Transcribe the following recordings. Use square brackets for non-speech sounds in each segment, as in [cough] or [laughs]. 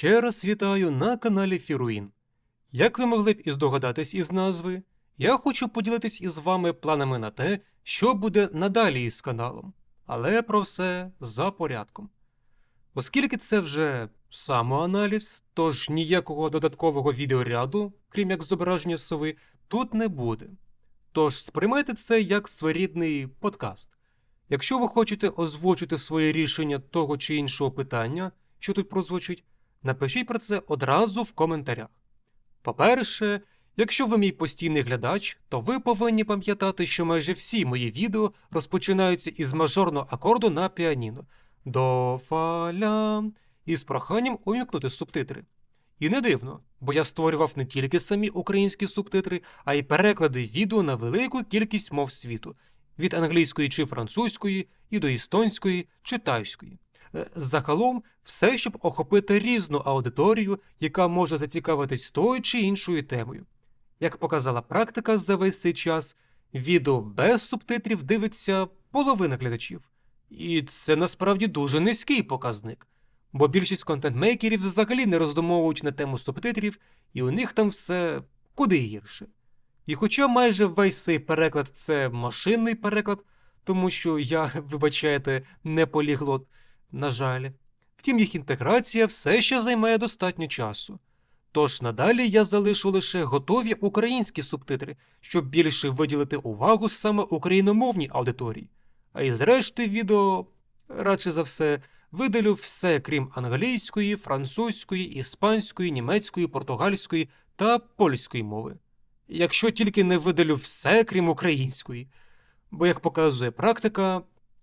Ще раз вітаю на каналі Фіруїн. Як ви могли б і здогадатись із назви, я хочу поділитись із вами планами на те, що буде надалі із каналом, але про все за порядком. Оскільки це вже самоаналіз, тож ніякого додаткового відеоряду, крім як зображення сови, тут не буде. Тож сприймайте це як своєрідний подкаст. Якщо ви хочете озвучити своє рішення того чи іншого питання, що тут прозвучить, напишіть про це одразу в коментарях. По-перше, якщо ви мій постійний глядач, то ви повинні пам'ятати, що майже всі мої відео розпочинаються із мажорного акорду на піаніно до фа із проханням увімкнути субтитри. І не дивно, бо я створював не тільки самі українські субтитри, а й переклади відео на велику кількість мов світу від англійської чи французької і до естонської чи тайської. Загалом, все, щоб охопити різну аудиторію, яка може зацікавитись тою чи іншою темою. Як показала практика за весь цей час, відео без субтитрів дивиться половина глядачів. І це насправді дуже низький показник, бо більшість контент-мейкерів взагалі не роздумовують на тему субтитрів, і у них там все куди гірше. І хоча майже весь цей переклад це машинний переклад, тому що я, [laughs] вибачаєте, не поліглот, на жаль. Втім, їх інтеграція все ще займає достатньо часу. Тож надалі я залишу лише готові українські субтитри, щоб більше виділити увагу саме україномовній аудиторії. А із решти відео, радше за все, видалю все, крім англійської, французької, іспанської, німецької, португальської та польської мови. Якщо тільки не видалю все, крім української. Бо, як показує практика,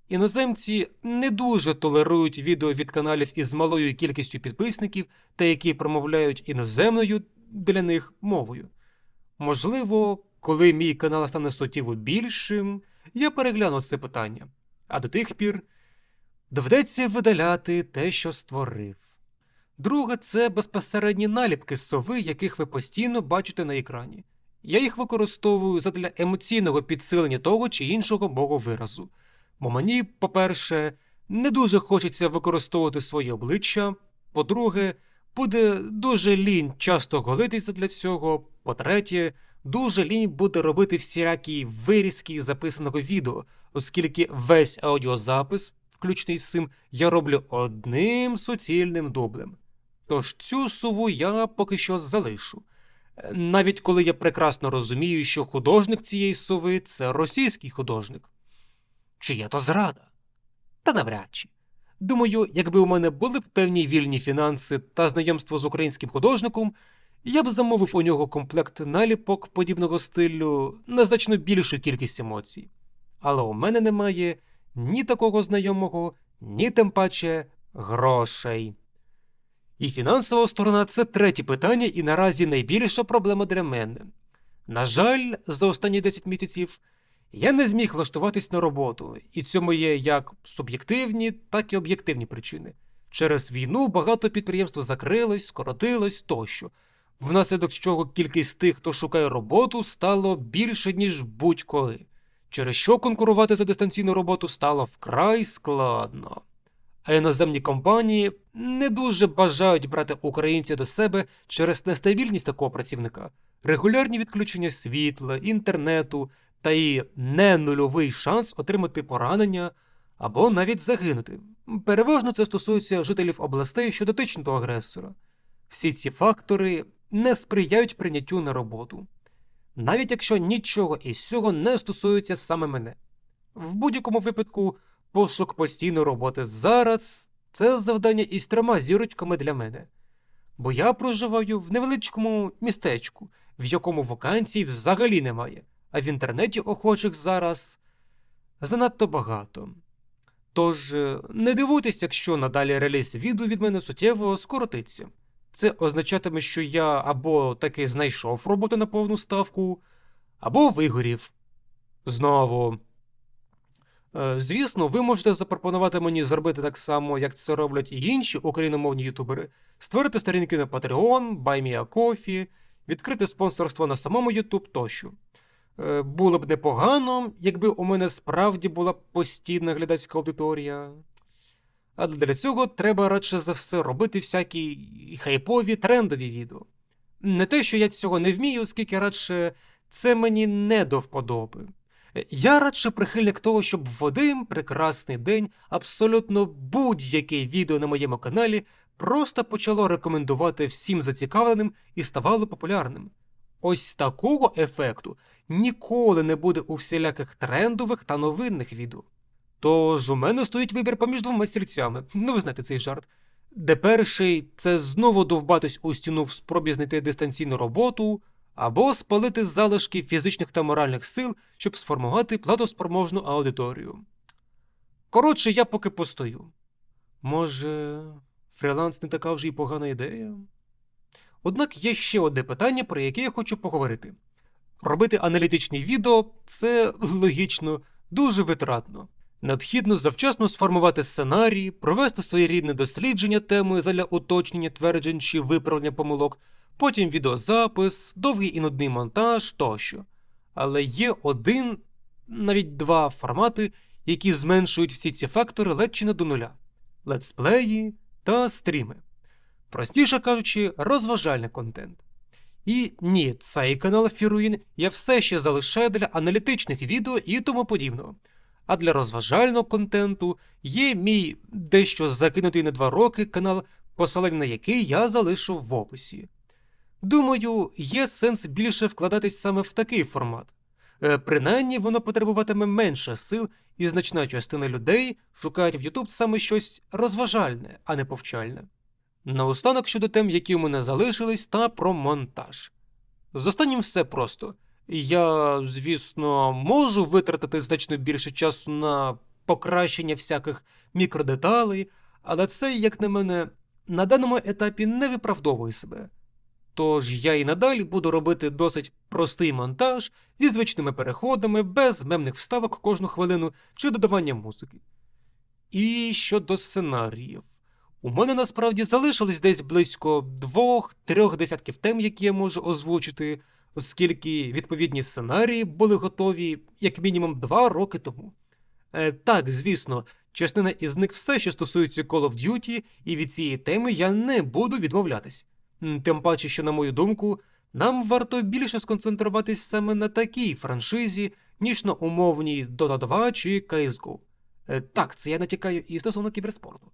іноземці не дуже толерують відео від каналів із малою кількістю підписників та які промовляють іноземною для них мовою. Можливо, коли мій канал стане суттєво більшим, я перегляну це питання, а до тих пір доведеться видаляти те, що створив. Друге, це безпосередні наліпки сови, яких ви постійно бачите на екрані. Я їх використовую задля емоційного підсилення того чи іншого мого виразу. Бо мені, по-перше, не дуже хочеться використовувати своє обличчя. По-друге, буде дуже лінь часто голитися для цього. По-третє, дуже лінь буде робити всілякі вирізки записаного відео, оскільки весь аудіозапис, включний з цим, я роблю одним суцільним дублем. Тож цю сову я поки що залишу. Навіть коли я прекрасно розумію, що художник цієї сови це російський художник. Чи є то зрада? Та навряд чи. Думаю, якби у мене були б певні вільні фінанси та знайомство з українським художником, я б замовив у нього комплект наліпок подібного стилю на значно більшу кількість емоцій. Але у мене немає ні такого знайомого, ні тим паче грошей. І фінансова сторона це третє питання, і наразі найбільша проблема для мене. На жаль, за останні 10 місяців я не зміг влаштуватись на роботу, і цьому є як суб'єктивні, так і об'єктивні причини. Через війну багато підприємств закрилось, скоротилось тощо, внаслідок чого кількість тих, хто шукає роботу, стало більше, ніж будь-коли, через що конкурувати за дистанційну роботу стало вкрай складно. А іноземні компанії не дуже бажають брати українців до себе через нестабільність такого працівника, регулярні відключення світла, інтернету та і не нульовий шанс отримати поранення або навіть загинути. Переважно це стосується жителів областей, що дотичні до агресора. Всі ці фактори не сприяють прийняттю на роботу, навіть якщо нічого із цього не стосується саме мене. В будь-якому випадку пошук постійної роботи зараз це завдання із трьома зірочками для мене. Бо я проживаю в невеличкому містечку, в якому вакансій взагалі немає, а в інтернеті охочих зараз занадто багато. Тож е, не дивуйтесь, якщо надалі реліз відео від мене суттєво скоротиться. Це означатиме, що я або таки знайшов роботу на повну ставку, або вигорів. Знову. Е, Звісно, ви можете запропонувати мені зробити так само, як це роблять і інші україномовні ютубери, створити сторінки на Patreon, BuyMeACoffee, відкрити спонсорство на самому YouTube тощо. Е, Було б непогано, якби у мене справді була постійна глядацька аудиторія. Але для цього треба радше за все робити всякі хайпові трендові відео. Не те, що я цього не вмію, оскільки радше це мені не до вподоби. Е, Я радше прихильник того, щоб в один прекрасний день абсолютно будь-яке відео на моєму каналі просто почало рекомендувати всім зацікавленим і ставало популярним. Ось такого ефекту ніколи не буде у всіляких трендових та новинних відео. Тож у мене стоїть вибір поміж двома стільцями. Ну, ви знаєте цей жарт. Де перший це знову довбатись у стіну в спробі знайти дистанційну роботу, або спалити залишки фізичних та моральних сил, щоб сформувати платоспроможну аудиторію. Коротше, я поки постою. Може, фріланс не така вже й погана ідея? Однак є ще одне питання, про яке я хочу поговорити. Робити аналітичні відео це [laughs] логічно, дуже витратно. Необхідно завчасно сформувати сценарій, провести своєрідне дослідження теми задля уточнення тверджень чи виправлення помилок, потім відеозапис, довгий і нудний монтаж тощо. Але є один, навіть два формати, які зменшують всі ці фактори ледь чи не до нуля: летсплеї та стріми. Простіше кажучи, розважальний контент. І ні, цей канал Фіруїн я все ще залишаю для аналітичних відео і тому подібного. А для розважального контенту є мій дещо закинутий на два роки канал, посилання на який я залишу в описі. Думаю, є сенс більше вкладатись саме в такий формат. Е, Принаймні воно потребуватиме менше сил, і значна частина людей шукають в YouTube саме щось розважальне, а не повчальне. Наостанок щодо тем, які у мене залишились, та про монтаж. З останнім все просто. Я, звісно, можу витратити значно більше часу на покращення всяких мікродеталей, але це, як на мене, на даному етапі не виправдовує себе. Тож я і надалі буду робити досить простий монтаж зі звичними переходами, без мемних вставок кожну хвилину чи додавання музики. І щодо сценаріїв. У мене насправді залишилось десь близько двох-трьох десятків тем, які я можу озвучити, оскільки відповідні сценарії були готові як мінімум два роки тому. Е, так, звісно, частина із них все, що стосується Call of Duty, і від цієї теми я не буду відмовлятись. Тим паче, що, на мою думку, нам варто більше сконцентруватись саме на такій франшизі, ніж на умовній Dota 2 чи CSGO. Е, так, це я натякаю і стосовно кіберспорту.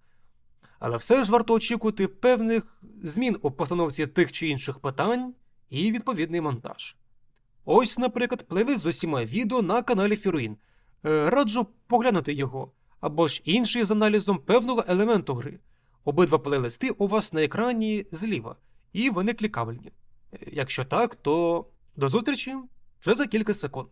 Але все ж варто очікувати певних змін у постановці тих чи інших питань і відповідний монтаж. Ось, наприклад, плейлист з усіма відео на каналі Фіруїн. Е, Раджу поглянути його, або ж інший з аналізом певного елементу гри. Обидва плейлисти у вас на екрані зліва, і вони клікабельні. Е, Якщо так, то до зустрічі вже за кілька секунд.